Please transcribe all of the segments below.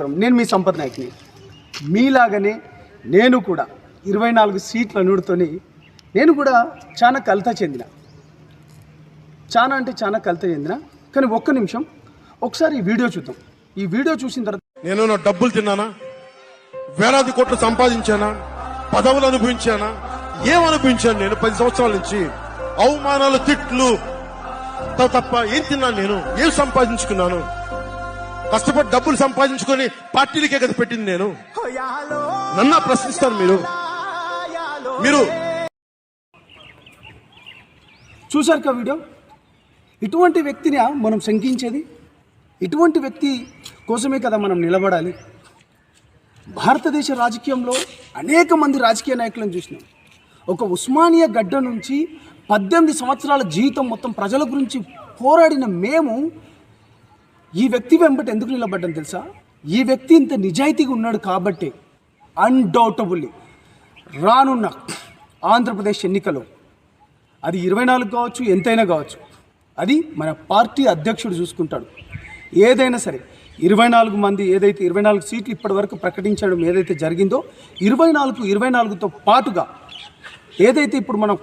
ఒక్కరం నేను మీ సంపద నాయకుని. మీలాగనే నేను కూడా ఇరవై నాలుగు సీట్ల నూడుతోని నేను కూడా చాలా కలత చెందిన. చాలా అంటే చాలా కలత చెందిన. కానీ ఒక్క నిమిషం ఒకసారి ఈ వీడియో చూద్దాం. ఈ వీడియో చూసిన తర్వాత నేను నా డబ్బులు తిన్నానా? వేలాది కోట్లు సంపాదించానా? పదవులు అనుభవించానా? ఏం అనుభవించాను నేను పది సంవత్సరాల నుంచి? అవమానాలు తిట్లు. తప్ప ఏం తిన్నాను నేను? ఏం సంపాదించుకున్నాను? కష్టపడి డబ్బులు సంపాదించుకొని పార్టీలకే కదా పెట్టింది నేను. నన్న ప్రశ్నిస్తారు మీరు. మీరు చూశారు కా వీడియో? ఇటువంటి వ్యక్తిని మనం శంకించేది? ఇటువంటి వ్యక్తి కోసమే కదా మనం నిలబడాలి. భారతదేశ రాజకీయంలో అనేక మంది రాజకీయ నాయకులను చూసినాం. ఒక ఉస్మానియా గడ్డ నుంచి పద్దెనిమిది సంవత్సరాల జీవితం మొత్తం ప్రజల గురించి పోరాడిన మేము ఈ వ్యక్తి వెంబట ఎందుకు నిలబడ్డం తెలుసా? ఈ వ్యక్తి ఇంత నిజాయితీగా ఉన్నాడు కాబట్టి అన్డౌటబుల్లీ రానున్న ఆంధ్రప్రదేశ్ ఎన్నికలో అది ఇరవై నాలుగు కావచ్చు ఎంతైనా కావచ్చు అది మన పార్టీ అధ్యక్షుడు చూసుకుంటాడు. ఏదైనా సరే ఇరవై నాలుగు మంది ఏదైతే ఇరవై నాలుగు సీట్లు ఇప్పటి వరకు ప్రకటించడం ఏదైతే జరిగిందో ఇరవై నాలుగు ఇరవై నాలుగుతో పాటుగా ఏదైతే ఇప్పుడు మనం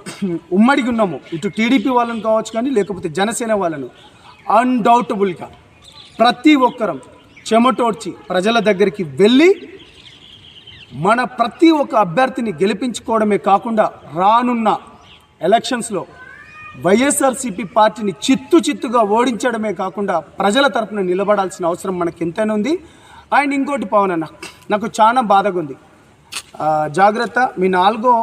ఉమ్మడిగా ఉన్నామో ఇటు టీడీపీ వాళ్ళని కావచ్చు కానీ లేకపోతే జనసేన వాళ్ళను అన్డౌటబుల్గా ప్రతి ఒక్కరం చెమటోడ్చి ప్రజల దగ్గరికి వెళ్ళి మన ప్రతి ఒక్క అభ్యర్థిని గెలిపించుకోవడమే కాకుండా రానున్న ఎలక్షన్స్లో వైఎస్ఆర్సీపీ పార్టీని చిత్తు చిత్తుగా ఓడించడమే కాకుండా ప్రజల తరపున నిలబడాల్సిన అవసరం మనకి ఎంతైనా ఉంది. అండ్ ఇంకోటి పవన్ అన్న నాకు చాలా బాధగా ఉంది. జాగ్రత్త మీ నాలుగో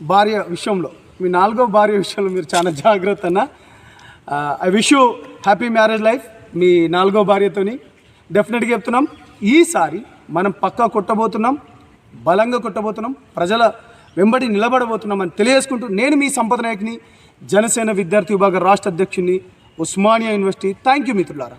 భార్య విషయంలో మీ నాలుగో భార్య విషయంలో మీరు చాలా జాగ్రత్త అన్న. I wish you happy marriage life మీ నాలుగో భార్యతోని. డెఫినెట్గా చెప్తున్నాం. ఈసారి మనం పక్కా కొట్టబోతున్నాం బలంగా కొట్టబోతున్నాం ప్రజల వెంబడి నిలబడబోతున్నాం అని తెలియజేసుకుంటూ నేను మీ సంపద నాయకుని జనసేన విద్యార్థి విభాగ రాష్ట్ర అధ్యక్షుడిని ఉస్మానియా యూనివర్సిటీ. థ్యాంక్ యూ మిత్రులారా.